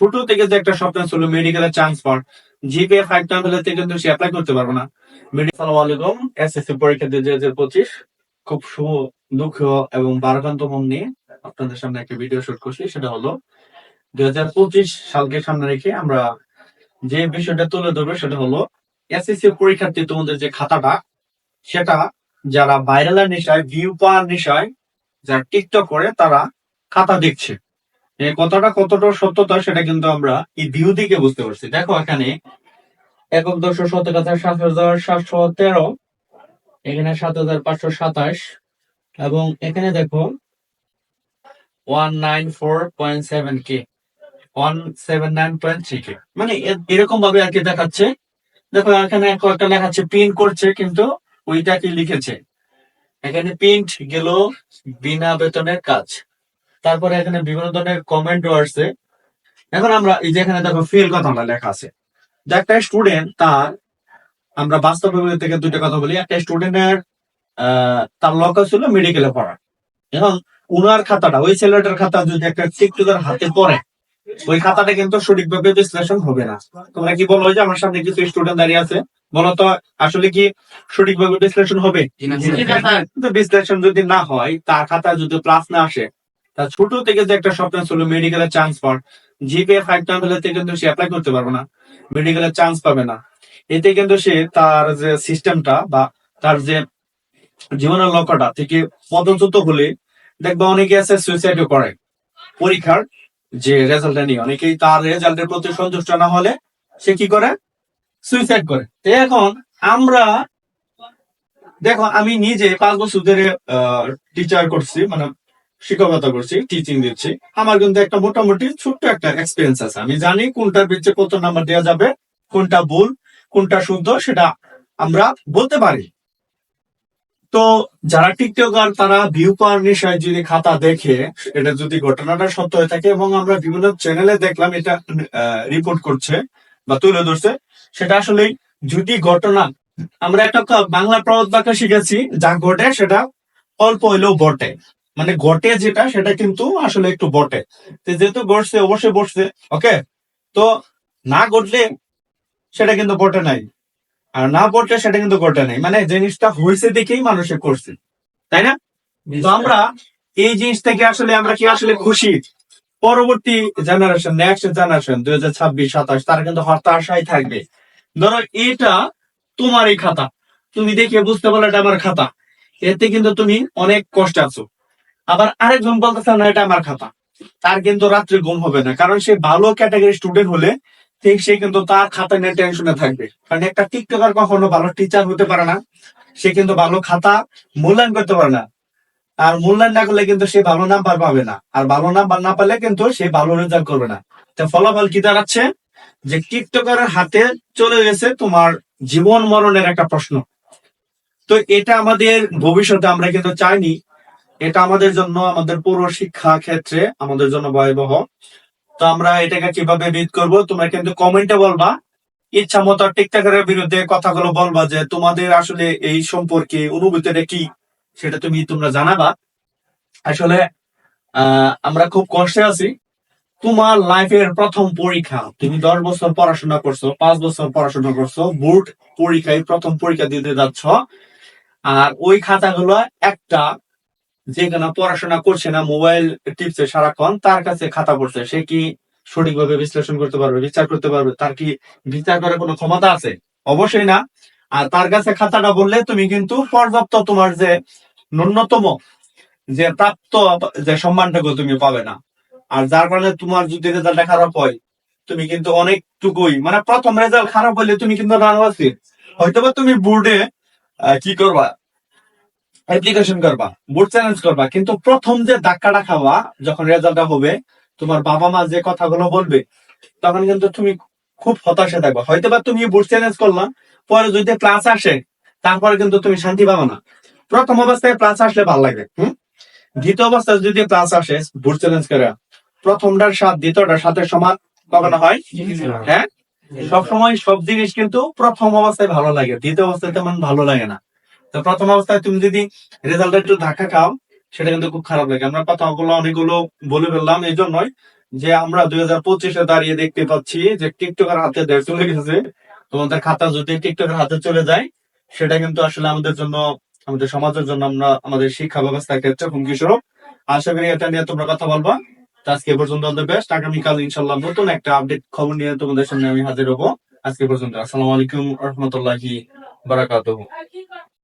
ছোট থেকে যে একটা স্বপ্ন ছিল মেডিকেলের চান্স পাওয়ার জিপিএ ফাইভ না হলে কিন্তু সে অ্যাপ্লাই করতে পারবে না। সালাম আলাইকুম এসএসসি পরীক্ষা দুই হাজার পঁচিশ। খুব শুভ, দুঃখ এবং বারাকান্ত মন নিয়ে আপনাদের সামনে একটা ভিডিও শুট করছি, সেটা হলো দুই হাজার পঁচিশ সালকে সামনে রেখে আমরা যে বিষয়টা তুলে ধরবো, সেটা হলো এসএসসি পরীক্ষার্থী তোমাদের যে খাতাটা, সেটা যারা ভাইরালের নেশায় ভিউ পাওয়ার নেশায়, যারা টিকটক করে, তারা খাতা দেখছে। কথাটা কতটা সত্যতা সেটা কিন্তু আমরা এই ভিউ দিকে বুঝতে পারছি। দেখো এখানে একক দশ সতেরো হাজার সাত হাজার সাতশো তেরো, এখানে সাত হাজার পাঁচশো সাতাশ, এবং এখানে দেখো one nine four point seven K, one seven nine point three K. মানে এরকম ভাবে আর কি দেখাচ্ছে। দেখো এখানে কয়েকটা লেখাচ্ছে প্রিন্ট করছে কিন্তু ওইটা কি লিখেছে। এখানে প্রিন্ট গেল বিনা বেতনের কাজ। তারপরে এখানে বিভিন্ন ধরনের কমেন্টও আসছে এখন আমরা এই যে এখানে দেখো ফেল কথাটা লেখা আছে। যে একটা স্টুডেন্ট তার আমরা বাস্তব থেকে দুইটা কথা বলি। একটা স্টুডেন্টের তার লক্ষ্য ছিল মেডিকেলে পড়া এখন উনার খাতাটা ওই ছেলেটার খাতা যদি একটা টিকটকের হাতে পড়ে ওই খাতাটা কিন্তু সঠিকভাবে বিশ্লেষণ হবে না। তোমরা কি বলো যে আমার সামনে কিছু স্টুডেন্ট দাঁড়িয়ে আছে? বলো তো আসলে কি সঠিকভাবে বিশ্লেষণ হবে? বিশ্লেষণ যদি না হয় তার খাতা যদি প্লাস না আসে তার ছোট থেকে যে একটা স্বপ্ন ছিল মেডিকেলের চান্স পাওয়ার জিপিএ ফাইভ না হলে কিন্তু সে অ্যাপ্লাই করতে পারবে না মেডিকেলের চান্স পাবে না। এতে কিন্তু সে তার যে সিস্টেমটা বা তার যে জীবনের লক্ষ্যটা থেকে পদচ্যুত হলে দেখবা অনেকে আছে সুইসাইডও করে। পরীক্ষার যে রেজাল্টটা নিয়ে, অনেকেই তার রেজাল্টের প্রতি সন্তুষ্ট না হলে সে কি করে? সুইসাইড করে। এখন আমরা, দেখো আমি নিজে পাঁচ বছর ধরে টিচার করছি মানে শিক্ষকতা করছি টিচিং দিচ্ছি। আমার কিন্তু একটা মোটামুটি ছোট্ট একটা এক্সপিরিয়েন্স আছে। আমি জানি কোনটার পিছিয়ে কত নাম্বার দেওয়া যাবে, কোনটা ভুল, কোনটা শুদ্ধ, সেটা আমরা বলতে পারি। তো যারা টিকটকার, তারা ভিউ পাওয়ার নেশায় যদি খাতা দেখে, এটা যদি ঘটনাটা সত্য হয়ে থাকে এবং আমরা বিভিন্ন চ্যানেলে দেখলাম, এটা রিপোর্ট করছে বা তুলে ধরছে, সেটা আসলে যদি ঘটনা, আমরা একটা বাংলা প্রবাদ বাক্য শিখেছি, যা ঘটে সেটা অল্প হইলেও বটে। মানে ঘটে যেটা সেটা কিন্তু আসলে একটু বটে। তো যেহেতু ঘটছে অবশ্যই বসছে ওকে? তো না ঘটলে সেটা কিন্তু বটে নাই। আর না বটলে সেটা কিন্তু ঘটে নাই। মানে জিনিসটা হয়েছে দেখেই মানুষে করছে। তাই না? তো আমরা এই জিনিস থেকে আসলে আমরা কি আসলে খুশি? পরবর্তী জেনারেশন নেক্সট জেনারেশন দুই হাজার ছাব্বিশ সাতাশ তারা কিন্তু হতাশায় থাকবে। ধরো এটা তোমার এই খাতা। তুমি দেখে বুঝতে পারলে এটা আমার খাতা। এতে কিন্তু তুমি অনেক কষ্ট আছো। আবার আরেকজন বলতেছে, না, এটা আমার খাতা। তার কিন্তু রাত্রে ঘুম হবে না, কারণ সে ভালো ক্যাটাগরি স্টুডেন্ট হলে ঠিক সে কিন্তু তার খাতা নিয়ে টেনশনে থাকবে। কারণ একটা টিকটকার কখনো ভালো টিচার হতে পারে না, সে কিন্তু ভালো খাতা মূল্যায়ন করতে পারে না। আর মূল্যায়ন না করলে কিন্তু সে ভালো নাম্বার পাবে না, আর ভালো নাম্বার না পেলে কিন্তু সে ভালো রেজাল্ট করবে না। তো ফলাফল কি দাঁড়াচ্ছে? যে টিকটকারের হাতে চলে গেছে তোমার জীবন মরণের একটা প্রশ্ন। তো এটা আমাদের ভবিষ্যতে আমরা কিন্তু চাইনি এটা আমাদের জন্য, আমাদের পুরো শিক্ষা ক্ষেত্রে আমাদের জন্য ভয়াবহ। তো আমরা এটাকে কীভাবে বিদ করব? তোমরা কিন্তু কমেন্টে বলবা। ইচ্ছা মতো টিকটকারের বিরুদ্ধে কথাগুলো বলবা যে তোমাদের আসলে এই সম্পর্কে অনুভূতিটা কি, সেটা তুমি তোমরা জানাবা। আসলে আমরা খুব কষ্টে আছি। তোমার লাইফের প্রথম পরীক্ষা, তুমি দশ বছর পড়াশোনা করছ, পাঁচ বছর পড়াশোনা করছ, বোর্ড পরীক্ষায় প্রথম পরীক্ষা দিতে যাচ্ছ। আর ওই খাতাগুলো একটা যে কিনা পড়াশোনা করছে না, মোবাইল টিপছে সারাক্ষণ, তার কাছে খাতা পড়ছে, সে কি সঠিকভাবে বিশ্লেষণ করতে পারবে, বিচার করতে পারবে, তার কি বিচার করার কোনো ক্ষমতা আছে? অবশ্যই না। আর তার কাছে খাতাটা বললে তুমি কিন্তু পর্যাপ্ত তোমার যে ন্যূনতম যে প্রাপ্ত যে সম্মানটুকু তুমি পাবে না। আর যার কারণে তোমার যদি রেজাল্টটা খারাপ হয়, তুমি কিন্তু অনেকটুকুই মানে প্রথম রেজাল্ট খারাপ হলে তুমি কিন্তু রানওয়াসি হয়তোবা তুমি বোর্ডে কি করবা? অ্যাপ্লিকেশন করবা বোর্ড চ্যালেঞ্জ করবা কিন্তু প্রথম যে ধাক্কাটা খাওয়া যখন রেজাল্টটা হবে তোমার বাবা মা যে কথাগুলো বলবে তখন কিন্তু তুমি খুব হতাশে থাকবা। হয়তোবা তুমি বোর্ড চ্যালেঞ্জ করলাম পরে যদি ক্লাস আসে তারপরে কিন্তু তুমি শান্তি পাবে না। প্রথম অবস্থায় ক্লাস আসলে ভালো লাগে হম? দ্বিতীয় অবস্থায় যদি ক্লাস আসে বোর্ড চ্যালেঞ্জ করে প্রথমটার সাথে দ্বিতীয়টার সাথে সমান কখনো হয়? হ্যাঁ? সবসময় সব জিনিস কিন্তু প্রথম অবস্থায় ভালো লাগে দ্বিতীয় অবস্থায় তেমন ভালো লাগে না। তো প্রথম অবস্থায় তুমি যদি রেজাল্ট একটু ধাক্কা খাও, সেটা কিন্তু খুব খারাপ লাগে। আমরা কথাগুলো অনেকগুলো বলে ফেললাম এই জন্যই যে আমরা দুই হাজার পঁচিশে দাঁড়িয়ে দেখতে পাচ্ছি যে টিকটকের হাতে চলে গেছে। তোমাদের খাতা যদি টিকটকের হাতে চলে যায়, সেটা কিন্তু আসলে আমাদের জন্য, আমাদের সমাজের জন্য আমরা, আমাদের শিক্ষা ব্যবস্থার ক্ষেত্রে হুমকি স্বরূপ আশা করি এটা নিয়ে তোমরা কথা বলবা। আজকে পর্যন্ত অল দ্য বেস্ট। আগামীকাল ইনশাল্লাহ নতুন একটা আপডেট খবর নিয়ে তোমাদের সামনে আমি হাজির হব। আজকে পর্যন্ত। আসসালামু আলাইকুম রহমতুল্লাহি বারাকাতুহু।